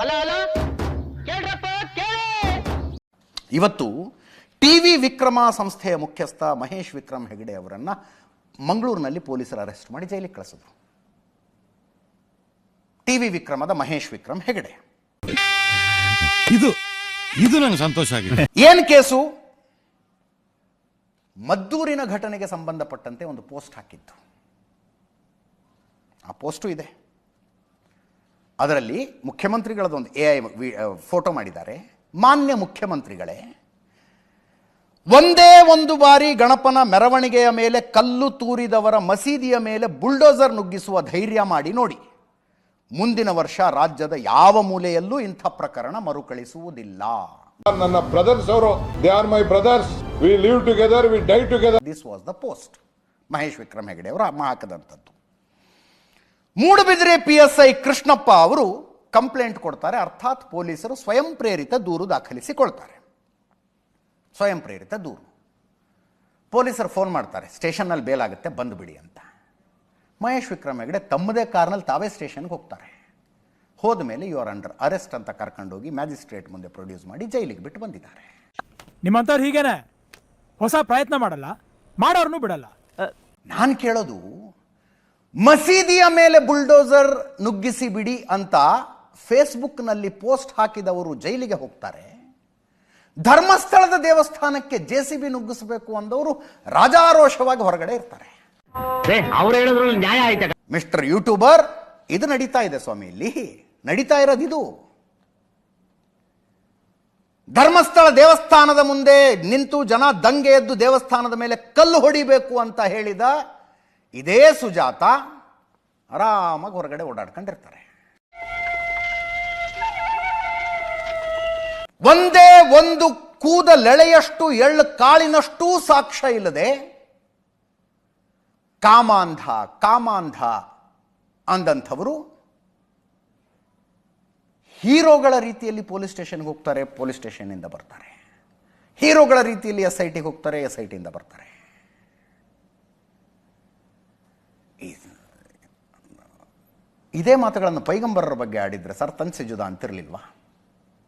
ಅಲ್ಲ ಅಲ್ಲ ಕೇಳ್ರಪ್ಪ ಕೇಳಿ! ಇವತ್ತು ಟಿ ವಿ ವಿಕ್ರಮ ಸಂಸ್ಥೆಯ ಮುಖ್ಯಸ್ಥ ಮಹೇಶ್ ವಿಕ್ರಮ್ ಹೆಗಡೆ ಅವರನ್ನು ಮಂಗಳೂರಿನಲ್ಲಿ ಪೊಲೀಸರು ಅರೆಸ್ಟ್ ಮಾಡಿ ಜೈಲಿಗೆ ಕಳಿಸಿದ್ರು. ಟಿ ವಿ ವಿಕ್ರಮದ ಮಹೇಶ್ ವಿಕ್ರಮ್ ಹೆಗಡೆ. ಇದು ಇದು ನನಗೆ ಸಂತೋಷ ಆಗಿದೆ. ಏನು ಕೇಸು? ಮದ್ದೂರಿನ ಘಟನೆಗೆ ಸಂಬಂಧಪಟ್ಟಂತೆ ಒಂದು ಪೋಸ್ಟ್ ಹಾಕಿದ್ದು. ಆ ಪೋಸ್ಟು ಇದೆ. ಅದರಲ್ಲಿ ಮುಖ್ಯಮಂತ್ರಿಗಳದೊಂದು ಎ ಐ ಫೋಟೋ ಮಾಡಿದ್ದಾರೆ. ಮಾನ್ಯ ಮುಖ್ಯಮಂತ್ರಿಗಳೇ ಒಂದೇ ಒಂದು ಬಾರಿ ಗಣಪನ ಮೆರವಣಿಗೆಯ ಮೇಲೆ ಕಲ್ಲು ತೂರಿದವರ ಮಸೀದಿಯ ಮೇಲೆ ಬುಲ್ಡೋಸರ್ ನುಗ್ಗಿಸುವ ಧೈರ್ಯ ಮಾಡಿ ನೋಡಿ. ಮುಂದಿನ ವರ್ಷ ರಾಜ್ಯದ ಯಾವ ಮೂಲೆಯಲ್ಲೂ ಇಂಥ ಪ್ರಕರಣ ಮರುಕಳಿಸುವುದಿಲ್ಲ. ನನ್ನ ಬ್ರದರ್ಸ್ ಅವರು they are my brothers we live together we die together this was the post Mahesh Vikram Hegde ಅವರು ಅಮ್ಮ ಹಾಕದಂಥದ್ದು Moodbidri P S I Krishnappa ಅವರು ಕಂಪ್ಲೇಂಟ್ ಕೊಡ್ತಾರೆ. ಅರ್ಥಾತ್ ಪೊಲೀಸರು ಸ್ವಯಂ ಪ್ರೇರಿತ ದೂರು ದಾಖಲಿಸಿಕೊಳ್ತಾರೆ. ಸ್ವಯಂ ಪ್ರೇರಿತ ದೂರು. ಪೊಲೀಸರು ಫೋನ್ ಮಾಡ್ತಾರೆ ಸ್ಟೇಷನ್ನಲ್ಲಿ ಬೇಲಾಗುತ್ತೆ ಬಂದುಬಿಡಿ ಅಂತ. ಮಹೇಶ್ ವಿಕ್ರಮ್ ಹೆಗಡೆ ತಮ್ಮದೇ ಕಾರ್ನಲ್ಲಿ ತಾವೇ ಸ್ಟೇಷನ್ಗೆ ಹೋಗ್ತಾರೆ. ಹೋದ ಮೇಲೆ ಯು ಆರ್ ಅಂಡರ್ ಅರೆಸ್ಟ್ ಅಂತ ಕರ್ಕೊಂಡೋಗಿ ಮ್ಯಾಜಿಸ್ಟ್ರೇಟ್ ಮುಂದೆ ಪ್ರೊಡ್ಯೂಸ್ ಮಾಡಿ ಜೈಲಿಗೆ ಬಿಟ್ಟು ಬಂದಿದ್ದಾರೆ. ನಿಮ್ಮಂಥವ್ರು ಹೀಗೇನೆ ಹೊಸ ಪ್ರಯತ್ನ ಮಾಡಲ್ಲ ಮಾಡೋರ್ನು ಬಿಡಲ್ಲ. ನಾನು ಕೇಳೋದು ಮಸೀದಿಯ ಮೇಲೆ ಬುಲ್ಡೋಸರ್ ನುಗ್ಗಿಸಿ ಬಿಡಿ ಅಂತ ಫೇಸ್ಬುಕ್ನಲ್ಲಿ ಪೋಸ್ಟ್ ಹಾಕಿದವರು ಜೈಲಿಗೆ ಹೋಗ್ತಾರೆ. ಧರ್ಮಸ್ಥಳದ ದೇವಸ್ಥಾನಕ್ಕೆ ಜೆ ಸಿ ಬಿ ನುಗ್ಗಿಸಬೇಕು ಅಂದವರು ರಾಜಾರೋಷವಾಗಿ ಹೊರಗಡೆ ಇರ್ತಾರೆ. ನ್ಯಾಯ ಮಿಸ್ಟರ್ ಯೂಟ್ಯೂಬರ್ ಇದು ನಡೀತಾ ಇದೆ ಸ್ವಾಮಿ ಇಲ್ಲಿ ನಡೀತಾ ಇರೋದು ಇದು. ಧರ್ಮಸ್ಥಳ ದೇವಸ್ಥಾನದ ಮುಂದೆ ನಿಂತು ಜನ ದಂಗೆ ಎದ್ದು ದೇವಸ್ಥಾನದ ಮೇಲೆ ಕಲ್ಲು ಹೊಡಿಬೇಕು ಅಂತ ಹೇಳಿದ ಇದೇ ಸುಜಾತ ಆರಾಮಾಗಿ ಹೊರಗಡೆ ಓಡಾಡ್ಕೊಂಡಿರ್ತಾರೆ. ಒಂದೇ ಒಂದು ಕೂದಲೆಳೆಯಷ್ಟು, ಎಳ್ಳು ಕಾಳಿನಷ್ಟೂ ಸಾಕ್ಷ್ಯ ಇಲ್ಲದೆ, ಕಾಮಾಂಧ ಕಾಮಾಂಧ ಅಂದಂಥವರು ಹೀರೋಗಳ ರೀತಿಯಲ್ಲಿ ಪೊಲೀಸ್ ಸ್ಟೇಷನ್ಗೆ ಹೋಗ್ತಾರೆ, ಪೊಲೀಸ್ ಸ್ಟೇಷನ್ನಿಂದ ಬರ್ತಾರೆ. ಹೀರೋಗಳ ರೀತಿಯಲ್ಲಿ ಎಸ್ ಐ ಟಿಗೆ ಹೋಗ್ತಾರೆ, ಎಸ್ ಐ ಟಿಯಿಂದ ಬರ್ತಾರೆ. ಇದೇ ಮಾತುಗಳನ್ನು ಪೈಗಂಬರರ ಬಗ್ಗೆ ಆಡಿದ್ರೆ ಸರ್ ತನ್ ಸಿಜುದ ಅಂತಿರಲಿಲ್ವಾ?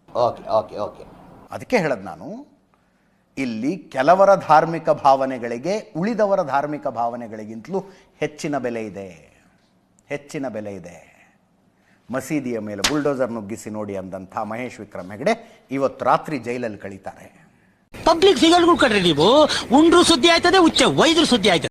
ಓಕೆ ಓಕೆ ಓಕೆ ಅದಕ್ಕೆ ಹೇಳದ್ ನಾನು ಇಲ್ಲಿ ಕೆಲವರ ಧಾರ್ಮಿಕ ಭಾವನೆಗಳಿಗೆ ಉಳಿದವರ ಧಾರ್ಮಿಕ ಭಾವನೆಗಳಿಗಿಂತಲೂ ಹೆಚ್ಚಿನ ಬೆಲೆ ಇದೆ. ಹೆಚ್ಚಿನ ಬೆಲೆ ಇದೆ. ಮಸೀದಿಯ ಮೇಲೆ ಬುಲ್ಡೋಸರ್ ನುಗ್ಗಿಸಿ ನೋಡಿ ಅಂದಂಥ ಮಹೇಶ್ ವಿಕ್ರಮ್ ಹೆಗಡೆ ಇವತ್ತು ರಾತ್ರಿ ಜೈಲಲ್ಲಿ ಕಳೀತಾರೆ. ಪಬ್ಲಿಕ್ ಫಿಗರ್ಗಳು ಕಡ್ರಿ ನೀವು. ಉಂಡ್ರು ಸುದ್ದಿ ಆಯ್ತದೆ ಉಚ್ಚ ವೈದ್ರು ಸುದ್ದಿ ಆಯ್ತದೆ.